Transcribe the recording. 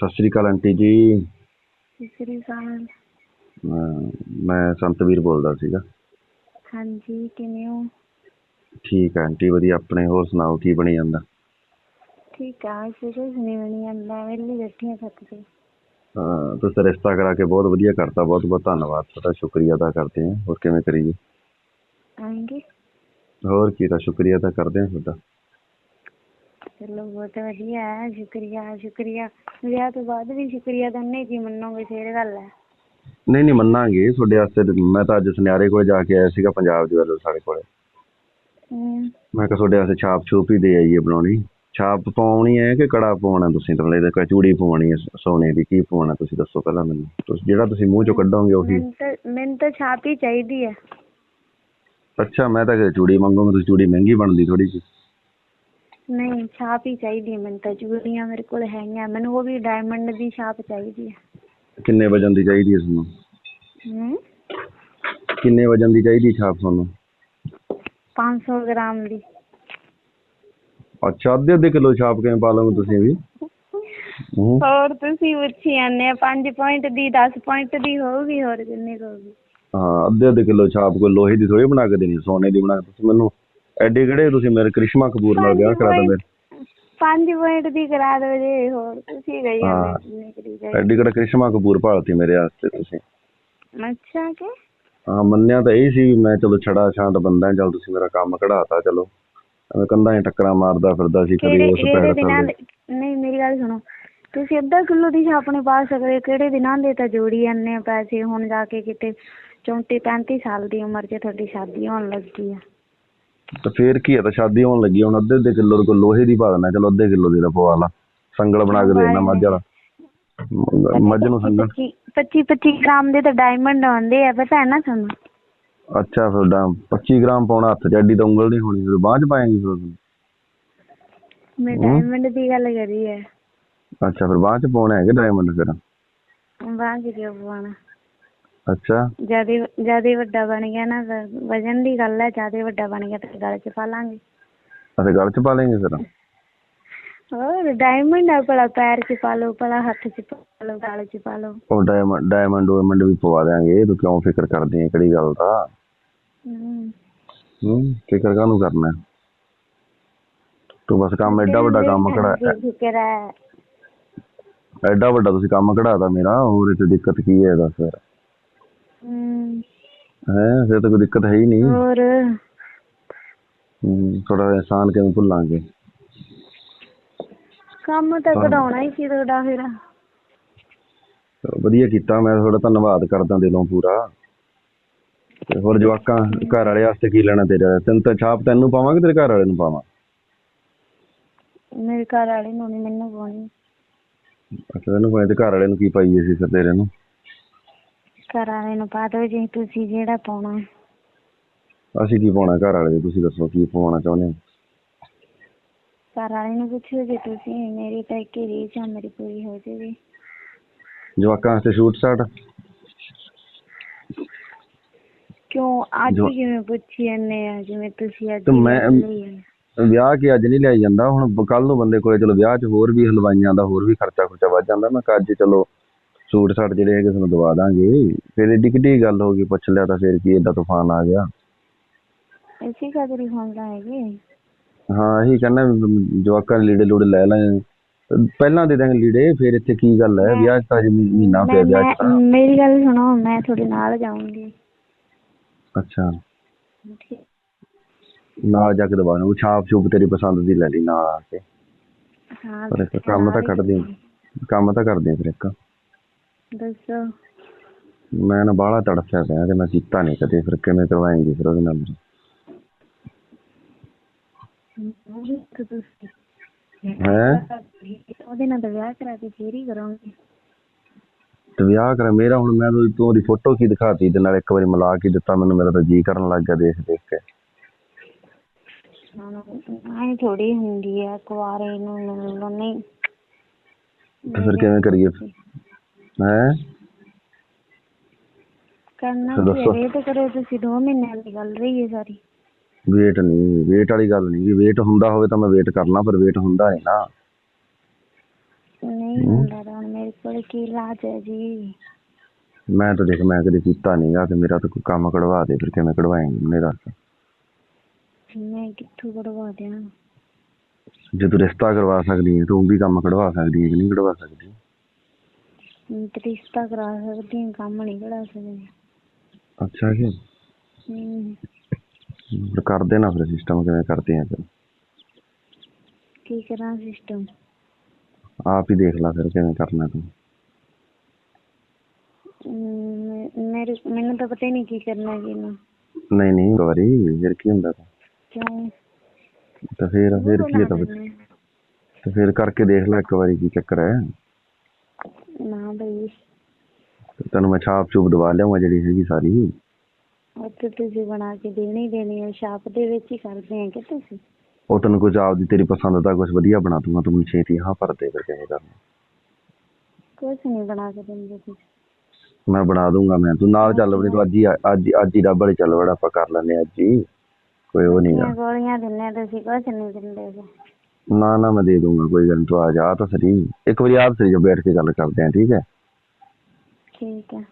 ਸਤਿ ਸ੍ਰੀ ਅਕਾਲ aunty ਜੀ। ਸਤਿ ਸ੍ਰੀ ਅਕਾਲ। ਅਹ ਮੈਂ ਸੰਤਵੀਰ ਬੋਲਦਾ ਸੀਗਾ। ਹਾਂਜੀ ਕਿਵੇਂ ਹੋ? ਠੀਕ ਹੈ ਆਂਟੀ ਵਧੀਆ। ਆਪਣੇ ਹੋਰ ਸੁਣਾਓ ਕੀ ਬਣੀ ਜਾਂਦਾ? ਠੀਕ ਆ ਕੁਛ ਨਹੀਂ ਬਣੀ ਜਾਂਦਾ। ਵਿਹਲੀ ਬੈਠੀ ਹਾਂ ਛੱਤ ਤੇ। ਅਹ ਤੁਸੀਂ ਰਿਸ਼ਤਾ ਕਰਾ ਕੇ ਬਹੁਤ ਵਧੀਆ ਕਰਤਾ। ਬਹੁਤ ਬਹੁਤ ਧੰਨਵਾਦ। ਤੁਹਾਡਾ ਸ਼ੁਕਰੀਆ ਅਦਾ ਕਰਦੇ ਹਾਂ। ਹੋਰ ਕਿਵੇਂ ਕਰੀਏ? ਆਏਂਗੇ ਹੋਰ ਕੀ ਤਾਂ ਸ਼ੁਕਰੀਆ ਅਦਾ ਕਰਦੇ ਹਾਂ ਤੁਹਾਡਾ? ਚਲੋ ਬਹੁਤ ਵਧੀਆ ਹੈ ਸ਼ੁਕਰੀਆ ਸ਼ੁਕਰੀਆ। ਵਿਆਹ ਤੋਂ ਬਾਅਦ ਵੀ ਸ਼ੁਕਰੀਆ ਦੰਨੇ ਕੀ ਮੰਨੋਗੇ ਫੇਰ ਗੱਲ ਹੈ। ਨਹੀਂ ਨਹੀਂ ਮੰਨਾਂਗੇ। ਤੁਹਾਡੇ ਵਾਸਤੇ ਤੇ ਮੈਂ ਤਾਂ ਅੱਜ ਸੁਨਿਆਰੇ ਕੋਲ ਜਾ ਕੇ ਆਇਆ ਸੀਗਾ ਪੰਜਾਬ ਦੇ ਵੱਲੋਂ ਸਾਡੇ ਕੋਲੇ। ਹਮ, ਮੈਂ ਕਿਹਾ ਤੁਹਾਡੇ ਵਾਸਤੇ ਛਾਪ ਛੂਪ ਹੀ ਦੇ ਆਈਏ ਬਣਾਉਣੀ। ਛਾਪ ਪਾਉਣੀ ਹੈ ਕਿ ਕੜਾ ਪਾਉਣਾ ਤੁਸੀਂ? ਤਾਂ ਇਹਦੇ ਕੋਈ ਚੂੜੀ ਪਵਾਉਣੀ ਹੈ ਸੋਨੇ ਦੀ ਕੀ ਪਵਾਉਣਾ ਤੁਸੀਂ? ਦੱਸੋ ਪਹਿਲਾਂ ਮੈਨੂੰ। ਤੁਸੀਂ ਜਿਹੜਾ ਤੁਸੀਂ ਮੂੰਹ ਚੋਂ ਕੱਢੋਗੇ ਉਹੀ। ਮੈਨੂੰ ਤਾਂ ਮੈਨੂੰ ਤਾਂ ਛਾਪ ਹੀ ਚਾਹੀਦੀ ਹੈ। ਅੱਛਾ ਮੈਂ ਤਾਂ ਕਿਹਾ ਚੂੜੀ ਮੰਗੋਗੇ ਤੁਸੀਂ ਚੂੜੀ ਮਹਿੰਗੀ ਬਣਦੀ ਥੋੜੀ ਜਿਹੀ। ਨਹੀਂ ਛਾਪ ਹੀ ਚਾਹੀਦੀ ਹੈ ਮੈਨੂੰ ਤਾਂ ਚੂੜੀਆਂ ਮੇਰੇ ਕੋਲ ਹੈਗੀਆਂ ਮੈਨੂੰ ਉਹ ਵੀ ਡਾਇਮੰਡ ਦੀ ਛਾਪ ਚਾਹੀਦੀ ਹੈ। ਕਿੰਨੇ ਵਜਨ ਦੀ ਚਾਹੀਦੀ ਹੈ ਤੁਹਾਨੂੰ? ਹਮ ਕਿੰਨੇ ਵਜਨ ਦੀ ਚਾਹੀਦੀ ਛਾਪ ਤੁਹਾਨੂੰ? 500 ਗ੍ਰਾਮ ਦੀ। ਅੱਛਾ ਅੱਧੇ ਅੱਧੇ ਕਿਲੋ ਛਾਪ ਕਿਵੇਂ ਪਾ ਲਓਗੇ ਤੁਸੀਂ ਵੀ? ਹੂੰ। ਹੋਰ ਤੁਸੀਂ ਪੁੱਛੀ ਜਾਂਦੇ ਆ 5 ਪੁਆਇੰਟ ਦੀ 10 ਪੁਆਇੰਟ ਦੀ ਹੋਊਗੀ ਹੋਰ ਕਿੰਨੀ ਕੁ ਹੋਊਗੀ? ਹਾਂ ਅੱਧੇ ਅੱਧੇ ਕਿਲੋ ਛਾਪ ਕੋਈ ਲੋਹੇ ਦੀ ਥੋੜੀ ਬਣਾ ਕੇ ਦੇਣੀ ਸੋਨੇ ਦੀ ਬਣਾ ਕੇ ਤੁਸੀਂ ਮੈਨੂੰ ਐਡੇ ਕਿਹੜੇ ਤੁਸੀਂ ਮੇਰੇ ਕ੍ਰਿਸ਼ਮਾ ਕਪੂਰ ਨਾਲ ਵਿਆਹ ਕਰਾ ਦਿੰਦੇ? 5 ਪੁਆਇੰਟ ਦੀ ਕਰਾ ਦਿਓ ਜੇ ਹੋਰ ਤੁਸੀਂ ਗਈ ਹਾਂ। ਐਡੀ ਕਿਹੜਾ ਕ੍ਰਿਸ਼ਮਾ ਕਪੂਰ ਭਾਲਤੀ ਮੇਰੇ ਵਾਸਤੇ ਤੁਸੀਂ? ਅੱਛਾ ਕਿ? ਹਾਂ ਮੰਨਿਆ ਤਾਂ ਇਹ ਸੀ ਵੀ ਮੈਂ ਚਲੋ ਛੜਾ ਛਾਂਟ ਬੰਦਾ ਚੱਲ ਤੁਸੀਂ ਮੇਰਾ ਕੰਮ ਕਢਾਤਾ ਚਲੋ। ਐਵੇਂ ਕੰਧਾਂ 'ਚ ਟੱਕਰਾਂ ਮਾਰਦਾ ਫਿਰਦਾ ਸੀ ਕਦੀ ਉਸ ਪੈਰ ਦੇ ਨਹੀਂ ਮੇਰੀ ਗੱਲ ਸੁਣੋ। ਤੁਸੀਂ ਅੱਧਾ ਕਿਲੋ ਦੀ ਨਹੀਂ ਪਾ ਸਕਦੇ ਕਿਹੜੇ ਦਿਨਾਂ ਦੇ ਤਾਂ ਜੋੜੀ ਜਾਂਦੇ ਆ ਪੈਸੇ? ਹੁਣ ਜਾ ਕੇ ਕਿਤੇ 34 35 ਸਾਲ ਦੀ ਉਮਰ 'ਚ ਤੁਹਾਡੀ ਸ਼ਾਦੀ ਹੋਣ ਲੱਗੀ ਆ। ਤਾਂ ਫੇਰ ਕੀ ਹੈ ਤਾਂ ਸ਼ਾਦੀ ਹੋਣ ਲੱਗੀ ਹੁਣ ਅੱਧੇ ਅੱਧੇ ਕਿਲੋ ਕੋਈ ਲੋਹੇ ਦੀ ਪਾ ਦੇਣਾ ਚਲੋ ਅੱਧੇ ਕਿਲੋ ਦੀ ਦਾ ਪਵਾ ਲਾ। ਸੰਗਲ ਬਣਾ ਕੇ ਦੇ ਦੇਣਾ ਮੱਝ ਵਾਲਾ। ਮੱਝ ਨੂੰ ਸੰਗਲ। 25 25 ਗ੍ਰਾਮ ਦੇ ਤਾਂ ਡਾਇਮੰਡ ਆਉਂਦੇ ਆ ਪਤਾ ਹੈ ਨਾ ਤੁਹਾਨੂੰ? ਅੱਛਾ ਫਿਰ ਡਾ 25 ਗ੍ਰਾਮ ਪਾਉਣਾ ਹੱਥ 'ਚ ਐਡੀ ਤਾਂ ਉਂਗਲ ਨਹੀਂ ਹੋਣੀ ਫਿਰ ਬਾਂਹ 'ਚ ਪਾਏਂਗੀ ਫਿਰ। ਮੈਂ ਡਾਇਮੰਡ ਦੀ ਗੱਲ ਕਰੀ ਹੈ। ਅੱਛਾ ਫਿਰ ਬਾਂਹ 'ਚ ਪਾਉਣਾ ਹੈਗਾ ਡਾਇਮੰਡ ਫਿਰ? ਬਾਂਹ 'ਚ ਕਿਉਂ ਪਵਾਉਣਾ ਅੱਛਾ। ਜਿਆਦੇ ਜਿਆਦੇ ਵੱਡਾ ਬਣ ਗਿਆ ਨਾ ਵਜਨ ਦੀ ਗੱਲ ਹੈ ਜਿਆਦੇ ਵੱਡਾ ਬਣ ਗਿਆ ਤਾਂ ਗਲ 'ਚ ਪਾ ਲਾਂਗੇ। ਅਸੀਂ ਗਲ 'ਚ ਪਾ ਲੈਂਗੇ ਫਿਰ? ਹੋਰ ਡਾਇਮੰਡ ਆ ਭਲਾ ਪੈਰ 'ਚ ਪਾ ਲਓ ਭਲਾ ਹੱਥ 'ਚ ਪਾ ਲਓ ਗਲ 'ਚ ਪਾ ਲਓ। ਉਹ ਡਾਇਮੰਡ ਡਾਇਮੰਡ ਡਾਇਮੰਡ ਵੀ ਪਵਾ ਦਿਆਂਗੇ ਤੂੰ ਕਿਉਂ ਫਿਕਰ ਕਰਦੀ ਹੈ ਕਿਹੜੀ ਗੱਲ ਦਾ? ਹਮ। ਹੂੰ ਫਿਕਰ ਕਾਹਨੂੰ ਕਰਨਾ? ਹੈ? ਤੂੰ ਬਸ ਕੰਮ ਐਡਾ ਵੱਡਾ ਕੰਮ ਹਾਂਜੀ, ਫਿਕਰ ਹੈ। ਐਡਾ ਵੱਡਾ ਤੁਸੀਂ ਕੰਮ ਕਢਾਤਾ ਮੇਰਾ ਹੋਰ ਇਹ ਦਿੱਕਤ ਕੀ ਹੈ ਦੱਸ ਫਿਰ। ਹੈ ਫਿਰ ਤਾਂ ਕੋਈ ਦਿੱਕਤ ਹੈ ਹੀ ਨਹੀਂ। ਹੋਰ? ਥੋੜਾ ਅਹਿਸਾਨ ਕਿਵੇਂ ਭੁੱਲਾਂਗੇ। ਕੰਮ ਤਾਂ ਕਢਾਉਣਾ ਹੀ ਸੀ ਤੁਹਾਡਾ ਫਿਰ। ਵਧੀਆ ਕੀਤਾ ਮੈਂ ਤੁਹਾਡਾ ਧੰਨਵਾਦ ਕਰਦਾ ਦਿਲੋਂ ਪੂਰਾ। ਤੇ ਹੋਰ ਜਵਾਕਾਂ ਘਰ ਵਾਲੇ ਵਾਸਤੇ ਕੀ ਲੈਣਾ ਤੇਰਾ? ਤੈਨੂੰ ਤਾਂ ਛਾਪ ਤੈਨੂੰ ਪਾਵਾਂਗੇ ਤੇਰੇ ਘਰ ਵਾਲੇ ਨੂੰ ਪਾਵਾਂ? ਮੇਰੇ ਘਰ ਵਾਲੇ ਨੂੰ ਨਹੀਂ ਮੈਨੂੰ ਪਾਉਣੀ ਅੱਛਾ ਤੈਨੂੰ ਪਾਏ ਤੇ ਘਰ ਵਾਲੇ ਨੂੰ ਕੀ ਪਾਈਏ ਸੀ ਫਿਰ ਤੇਰੇ ਨੂੰ? ਘਰ ਵਾਲੇ ਨੂੰ ਪਾ ਦਿਓ ਜੀ ਤੁਸੀਂ ਜਿਹੜਾ ਪਾਉਣਾ। ਅਸੀਂ ਕੀ ਪਾਉਣਾ ਘਰ ਵਾਲੇ ਦੇ ਤੁਸੀਂ ਦੱਸੋ ਕੀ ਪਾਉਣਾ ਚਾਹੁੰਦੇ ਹੋ? ਘਰ ਵਾਲੇ ਨੂੰ ਪੁੱਛਿਓ ਜੀ ਤੁਸੀਂ ਮੇਰੀ ਤਾਂ ਇੱਕ ਹੀ ਰੀਝ ਆ ਮੇਰੀ ਪੂਰੀ ਹੋ ਜਾਵੇ ਜਵਾਕਾਂ ਵਾਸਤੇ ਸ਼ੂਟ ਸ਼ਾਟ ਕਿਉਂ? ਅੱਜ ਜੋ- ਕਿਵੇਂ ਪੁੱਛੀ ਜਾਂਦੇ ਆ? ਜਿਵੇਂ ਤੁਸੀਂ ਅੱਜ ਤੇ ਹੀ ਮੈਂ- ਗੱਲ ਲਈ ਹੈ। ਵਿਆਹ ਕੀ ਅੱਜ ਨਹੀਂ ਲਿਆਈ ਜਾਂਦਾ ਹੁਣ ਕੱਲ ਨੂੰ ਬੰਦੇ ਕੋਲੇ ਚਲੋ ਵਿਆਹ 'ਚ ਹੋਰ ਵੀ ਹਲਵਾਈਆਂ ਦਾ ਹੋਰ ਵੀ ਖਰਚਾ ਖੁਰਚਾ ਵੱਧ ਜਾਂਦਾ ਮੈਂ ਕਿਹਾ ਅੱਜ ਚਲੋ ਸੂਟ ਸਾਟ ਜਿਹੜੇ ਹੈਗੇ ਤੁਹਾਨੂੰ ਦਵਾ ਦਾਂਗੇ। ਫਿਰ ਏਡੀ ਕਿੱਡੀ ਗੱਲ ਹੋ ਗਈ ਪੁੱਛ ਲਿਆ ਤਾਂ ਫਿਰ ਕੀ ਏਡਾ ਤੂਫਾਨ ਆ ਗਿਆ। ਖਾਤਰ ਹੀ ਹੁੰਦਾ ਹੈਗੇ ਹਾਂ ਇਹੀ ਕਹਿੰਦਾ ਜਵਾਕਾਂ ਦੇ ਲੀੜੇ ਲੂੜੇ ਲੈ ਲੈ। ਪਹਿਲਾਂ ਦੇ ਦਾਂਗੇ ਲੀੜੇ ਫਿਰ ਇੱਥੇ ਕੀ ਗੱਲ ਹੈ? ਵਿਆਹ ਤਾਂ ਮਹੀ- ਮਹੀਨਾ ਪਿਆ ਵਿਆਹ 'ਚ ਮੇਰੀ ਗੱਲ ਸੁਣੋ ਮੈਂ ਤੁਹਾਡੇ ਨਾਲ ਜਾਊਂਗੀ। ਅੱਛਾ। ਨਾਲ ਜਾ ਕੇ ਦਵਾ ਨੂੰ ਛਾਪ ਛੂਪ ਤੇਰੀ ਪਸੰਦ ਦੀ ਲੈ ਲਈ ਨਾਲ ਆ ਕੇ। ਹਾਂ ਪਰ ਕੰਮ ਤਾਂ ਕੱਢਦੇ ਕੰਮ ਤਾਂ ਕਰਦੇ ਫਿਰ ਇੱਕ। ਦੱਸੋ। ਮੈਂ ਨਾ ਬਾਹਲਾ ਤੜਫਿਆ ਪਿਆ ਤੇ ਮੈਂ ਕੀਤਾ ਨਹੀਂ ਕਦੇ ਫਿਰ ਕਿਵੇਂ ਕਰਵਾਏਂਗੇ ਫਿਰ ਉਹਦੇ ਨਾਲ ਮੇਰਾ? ਤੇ ਤੁਸੀਂ ਹੈਂ? ਉਹਦੇ ਨਾਲ ਤਾਂ ਵਿਆਹ ਕਰਾ ਕੇ ਫੇਰ ਹੀ ਕਰੋਗੇ। ਤੇ ਵਿਆਹ ਕਰ ਮੇਰਾ ਹੁਣ ਮੈਂ ਤੂੰ ਤੂੰ ਉਹਦੀ ਫੋਟੋ ਕੀ ਦਿਖਾਤੀ ਤੇ ਨਾਲ ਇੱਕ ਵਾਰੀ ਮਿਲਾ ਕੇ ਦਿੱਤਾ ਮੈਨੂੰ ਮੇਰਾ ਤਾਂ ਜੀ ਕਰਨ ਲੱਗ ਗਿਆ ਦੇਖ ਦੇਖ ਕੇ। ਐ ਥੋੜੀ ਹੁੰਦੀ ਆ ਕੁਆਰੇ ਨੂੰ ਮਿਲਣ ਨਹੀਂ। ਤੇ ਫਿਰ ਕਿਵੇਂ ਕਰੀਏ? ਹੈ? ਕਰਨਾ ਤੇ ਦੱਸੋ। ਤੇ ਵੇਟ ਕਰੋ ਤੁਸੀਂ 2 ਮਹੀਨਿਆਂ ਦੀ ਗੱਲ ਰਹੀ ਹੈ ਸਾਰੀ। ਵੇਟ ਨਹੀਂ ਵੇਟ ਵਾਲੀ ਗੱਲ ਨਹੀਂ ਵੇਟ ਹੁੰਦਾ ਹੋਵੇ ਤਾਂ ਮੈਂ ਵੇਟ ਕਰਨਾ ਪਰ ਵੇਟ ਹੁੰਦਾ ਹੈ ਨਾ। ਨਹੀਂ ਹੁੰਦਾ ਤਾਂ ਹੁਣ ਮੇਰੇ ਕੋਲ ਕੀ ਇਲਾਜ ਹੈ ਜੀ? ਮੈਂ ਤਾਂ ਦੇਖ ਮੈਂ ਕਦੇ ਕੀਤਾ ਨਹੀਂਗਾ ਤੇ ਮੇਰਾ ਤਾਂ ਕੋਈ ਕੰਮ ਕਢਵਾ ਦੇ ਫਿਰ ਕਿਵੇਂ ਕਢਵਾਏਂਗੇ ਮੈਨੂੰ ਦੱਸ। ਮੈਂ ਕਿੱਥੋਂ ਕਢਵਾ ਦਿਆਂ? ਜੇ ਤੂੰ ਰਿਸ਼ਤਾ ਕਰਵਾ ਸਕਦੀ ਹੈ ਤੂੰ ਵੀ ਕੰਮ ਕਢਵਾ ਸਕਦੀ ਹੈ ਕਿ ਨਹੀਂ ਕਢਵਾ ਸਕਦੀ? ਮੈਂ ਤਾਂ ਰਿਸ਼ਤਾ ਕਰਾ ਸਕਦੀ ਹਾਂ ਕੰਮ ਨਹੀਂ ਕਰਾ ਸਕਦੀ। ਅੱਛਾ ਜੀ। ਹਮ, ਫਿਰ ਕਰਦੇ ਨਾ ਫਿਰ ਸਿਸਟਮ ਕਿਵੇਂ ਕਰਦੇ ਆ ਫਿਰ? ਕੀ ਕਰਾਂ ਸਿਸਟਮ ਆਪ ਹੀ ਦੇਖ ਲੈ ਫਿਰ ਕਿਵੇਂ ਕਰਨਾ ਤੂੰ। ਮੇਰੇ ਮੈਨੂੰ ਤਾਂ ਪਤਾ ਹੀ ਨਹੀਂ ਕੀ ਕਰਨਾ ਕੀ ਨਾ ਨਹੀਂ ਨਹੀਂ ਇੱਕ ਵਾਰੀ ਫਿਰ ਕੀ ਹੁੰਦਾ ਤਾ? ਕਿਉਂ? ਤੇ ਫਿਰ ਫਿਰ ਕੀ ਹੈ ਤਾਂ ਫਿਰ- ਤੇ ਫਿਰ ਕਰਕੇ ਦੇਖ ਲੈ ਇੱਕ ਵਾਰੀ ਕੀ ਚੱਕਰ ਹੈ। ਬਈ। ਤੈਨੂੰ ਮੈਂ ਛਾਪ ਚੂਪ ਦਵਾ ਲਿਆਉਂਗਾ ਜਿਹੜੀ ਹੈਗੀ ਸਾਰੀ। ਤੇ ਤੁਸੀਂ ਬਣਾ ਕੇ ਦੇਣੀ ਦੇਣੀ ਹੈ ਸ਼ਾਪ ਦੇ ਵਿੱਚ ਹੀ ਕਰਦੇ ਆ ਕਿ ਤੁਸੀਂ? ਉਹ ਤੈਨੂੰ ਕੁਝ ਆਪਦੀ ਤੇਰੀ ਪਸੰਦ ਦਾ ਕੁਝ ਵਧੀਆ ਬਣਾ ਦੂੰਗਾ ਤੂੰ ਮੈਨੂੰ ਛੇਤੀ ਹਾਂ ਭਰ ਦੇ ਫਿਰ ਕਿਵੇਂ ਕਰਨਾ ਕੁਛ ਨਹੀਂ ਬਣਾ ਕੇ ਦਿੰਦੇ ਤੁਸੀਂ। ਮੈਂ ਬਣਾ ਦੂੰਗਾ ਮੈਂ। ਤੂੰ ਨਾਲ ਚੱਲ ਬੜੀ ਤੂੰ ਅੱਜ ਹੀ ਆ- ਅੱਜ ਅੱਜ ਹੀ ਡੱਬਲ ਚੱਲ ਵੜਾ ਆਪਾਂ ਕਰ ਲੈਂਦੇ ਹਾਂ ਅੱਜ ਹੀ। ਕੋਈ ਉਹ ਨਹੀਂ ਕਿੰਨੀਆਂ ਗੋਲੀਆਂ ਦਿੰਦੇ ਤੁਸੀਂ ਕੁਛ ਨਹੀਂ ਦਿੰਦੇ ਜੀ। ਨਾ ਨਾ ਮੈਂ ਦੇ ਦੂੰਗਾ ਕੋਈ ਗੱਲ ਨੀ, ਤੂੰ ਆ ਜਾ ਤਾਂ ਸਹੀ। ਇੱਕ ਵਾਰੀ ਆਪ ਸਹੀ ਜੋ ਬੈਠ ਕੇ ਗੱਲ ਕਰਦੇ ਆ, ਠੀਕ ਹੈ? ਠੀਕ ਹੈ।